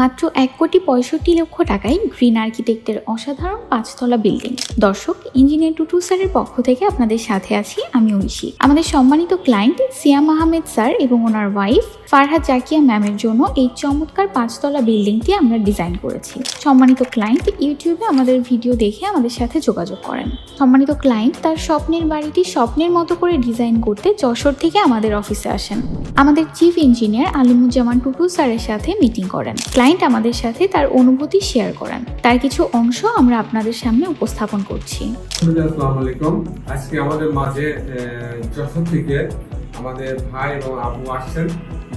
মাত্র এক কোটি পঁয়ষট্টি লক্ষ টাকায় গ্রিন আর্কিটেক্টের অসাধারণ পাঁচতলা বিল্ডিং। দর্শক, ইঞ্জিনিয়ার টুটু স্যারের পক্ষ থেকে আপনাদের সাথে আছি আমি ঐশী আমাদের সম্মানিত ক্লায়েন্ট সিয়াম আহমেদ স্যার এবং ওনার ওয়াইফ ফারহাদ জাকিয়া ম্যামের জন্য এই চমৎকার পাঁচতলা বিল্ডিংটি আমরা ডিজাইন করেছি। সম্মানিত ক্লায়েন্ট ইউটিউবে আমাদের ভিডিও দেখে আমাদের সাথে যোগাযোগ করেন। সম্মানিত ক্লায়েন্ট তার স্বপ্নের বাড়িটি স্বপ্নের মতো করে ডিজাইন করতে যশোর থেকে আমাদের অফিসে আসেন। আমাদের চিফ ইঞ্জিনিয়ার আলিমুজ্জামান টুটু স্যারের সাথে মিটিং করেন। ক্লায়েন্ট আমাদের সাথে তার অনুভূতি শেয়ার করেন। তার কিছু অংশ আমরা আপনাদের সামনে উপস্থাপন করছি। আজকে আমাদের মাঝে থেকে আমাদের ভাই এবং আবু আসছেন।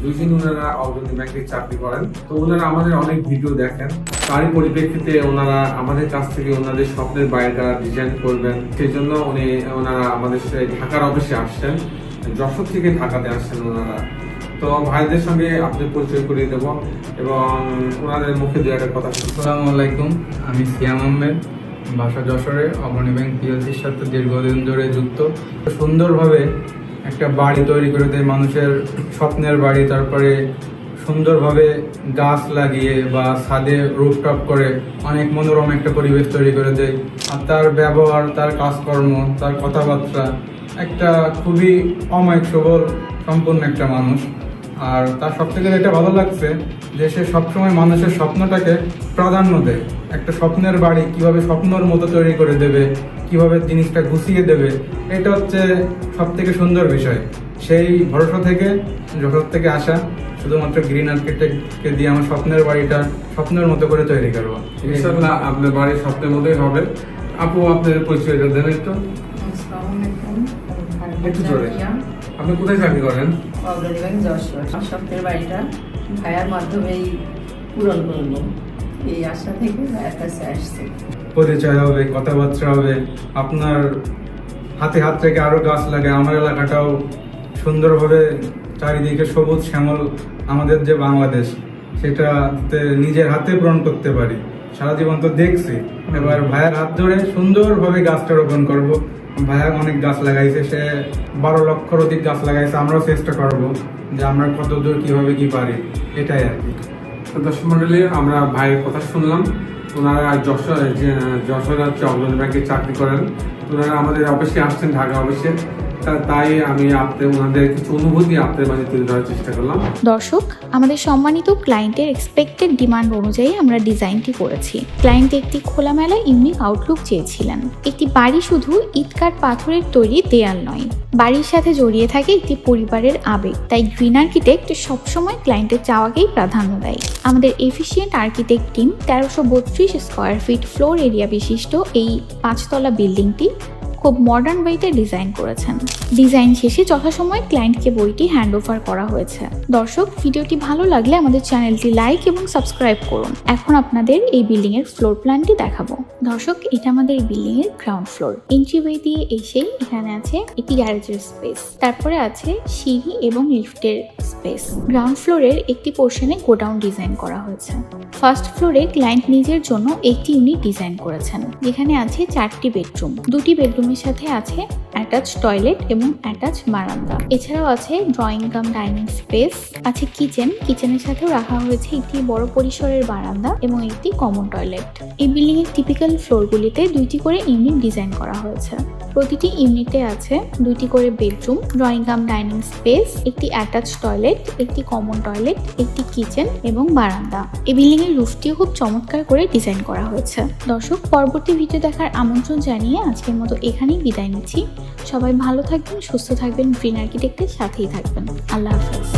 দুইজন ওনারা অগ্রণী ব্যাংকে চাকরি করেন। তো ওনারা আমাদের অনেক ভিডিও দেখেন। তারই পরিপ্রেক্ষিতে ওনারা আমাদের কাছ থেকে ওনাদের স্বপ্নের বাড়িটা ডিজাইন করবেন। সেই জন্য উনি, ওনারা আমাদের ঢাকার অফিসে আসছেন। যশোর থেকে ঢাকাতে আসছেন ওনারা। তো ভাইদের সঙ্গে আপনাদের পরিচয় করিয়ে দেবো এবং ওনাদের মুখে দু একটা কথা আসসালামু আলাইকুম, আমি সিয়াম আহমেদ, বাসা যশোরে, অগ্রণী ব্যাংক পিএলসির সাথে দীর্ঘদিন ধরে যুক্ত। সুন্দরভাবে একটা বাড়ি তৈরি করে দেয়, মানুষের স্বপ্নের বাড়ি, তারপরে সুন্দরভাবে গাছ লাগিয়ে বা ছাদে রুফটপ করে অনেক মনোরম একটা পরিবেশ তৈরি করে দেয়। আর তার ব্যবহার, তার কাজকর্ম, তার কথাবার্তা একটা খুবই অমায়িক, সবল, সম্পূর্ণ একটা মানুষ। আর তার সব থেকে যেটা ভালো লাগছে যে সে সবসময় মানুষের স্বপ্নটাকে প্রাধান্য দেয়। একটা স্বপ্নের বাড়ি কীভাবে স্বপ্নর মতো তৈরি করে দেবে, কীভাবে জিনিসটা গুছিয়ে দেবে, এটা হচ্ছে সব থেকে সুন্দর বিষয়। সেই ভরসা থেকে, যশোর থেকে আসা, শুধুমাত্র গ্রিন আর্কিটেক্টকে দিয়ে আমার স্বপ্নের বাড়িটা স্বপ্নের মতো করে তৈরি করব। ইনশাল্লাহ আপনার বাড়ির স্বপ্নের মতোই হবে। আপু আপনাদের পরিচয়টা দেন একটু। একটু জোরে। আপনি কোথায় চাকরি করেন? অগ্রণী যশোর। স্বপ্নের বাড়িটা ভাইয়ার মাধ্যমেই পূরণ করব। এই আশা থেকে ভাইয়ার কাছে আসছে। পরিচয় হবে কথাবার্তা হবে আপনার হাতে হাত থেকে আরও গাছ লাগে। আমার এলাকাটাও সুন্দরভাবে চারিদিকে সবুজ শ্যামল আমাদের যে বাংলাদেশ সেটাতে নিজের হাতে পূরণ করতে পারি। সারা জীবন তো দেখছি। এবার ভাইয়ের হাত ধরে সুন্দরভাবে গাছটা রোপণ করব। ভাইয়া অনেক গাছ লাগাইছে, সে বারো লক্ষর অধিক গাছ লাগাইছে, আমরাও চেষ্টা করব যে আমরা কত দূর কীভাবে কি পারি, এটাই আর কি। দর্শক মন্ডলী, আমরা ভাইয়ের কথা শুনলাম। ওনারা যশোর যশোর হচ্ছে অগ্রণী ব্যাংকে চাকরি করেন। ওনারা আমাদের অফিসে আসছেন, ঢাকা অফিসে তাই আমি আপনাদের ওনাদের কিছু অনুভূতি আপনাদের মাঝে তুলে ধরার চেষ্টা করলাম। দর্শক, আমাদের সম্মানিত ক্লায়েন্টের এক্সপেক্টেড ডিমান্ড অনুযায়ী আমরা ডিজাইনটি করেছি। ক্লায়েন্ট একটি খোলামেলা ইউনিক আউটলুক চেয়েছিলেন। একটি বাড়ি শুধু ইটকাট পাথরের তৈরি দেয়াল নয়, বাড়ির সাথে জড়িয়ে থাকে একটি পরিবারের আবেগ। তাই গ্রিন আর্কিটেক্ট সবসময় ক্লায়েন্টের চাওয়াকেই প্রাধান্য দেয়। আমাদের এফিসিয়েন্ট আর্কিটেক্ট টিম তেরোশো বত্রিশ স্কোয়ার ফিট ফ্লোর এরিয়া বিশিষ্ট এই পাঁচতলা বিল্ডিংটি খুব মডার্ন ওয়েতে ডিজাইন করেছেন। ডিজাইন শেষে যথাসময়ে ক্লায়েন্টকে বইটি হ্যান্ড ওভার করা হয়েছে। দর্শক, ভিডিওটি ভালো লাগলে আমাদের চ্যানেলটি লাইক এবং সাবস্ক্রাইব করুন। এখন আপনাদের এই বিল্ডিং এর ফ্লোর প্ল্যানটি দেখাবো। দর্শক, এটা আমাদের বিল্ডিং এর গ্রাউন্ড ফ্লোর এন্ট্রিওয়ে দিয়ে এসে এখানে আছে একটি গ্যারেজের স্পেস তারপরে আছে সিঁড়ি এবং লিফটের স্পেস গ্রাউন্ড ফ্লোরের একটি পোর্শনে গোডাউন ডিজাইন করা হয়েছে। ফার্স্ট ফ্লোরে ক্লায়েন্ট নিজের জন্য একটি ইউনিট ডিজাইন করেছেন। যেখানে আছে চারটি বেডরুম দুটি বেডরুমের সাথে আছে অ্যাটাচ টয়লেট এবং অ্যাটাচ বারান্দা। এছাড়াও আছে ড্রয়িং কাম ডাইনিং স্পেস আছে কিচেন কিচেনের সাথেও রাখা হয়েছে একটি বড় পরিসরের বারান্দা এবং একটি কমন টয়লেট এই বিল্ডিং এর টিপিক্যাল ফ্লোরগুলিতে দুইটি করে ইউনিট ডিজাইন করা হয়েছে। প্রতিটি ইউনিটে আছে দুইটি করে bedroom drawing cum dining space একটি অ্যাটাচ টয়লেট একটি কমন টয়লেট একটি কিচেন এবং বারান্দা। এই বিল্ডিং এর রুফটিও খুব চমৎকার করে ডিজাইন করা হয়েছে। দর্শক, পরবর্তী ভিডিও দেখার আমন্ত্রণ জানিয়ে আজকের মতো এখানেই বিদায় নিচ্ছি। সবাই ভালো থাকবেন সুস্থ থাকবেন গ্রিন আর্কিটেক্টের সাথেই থাকবেন। আল্লাহ হাফেজ।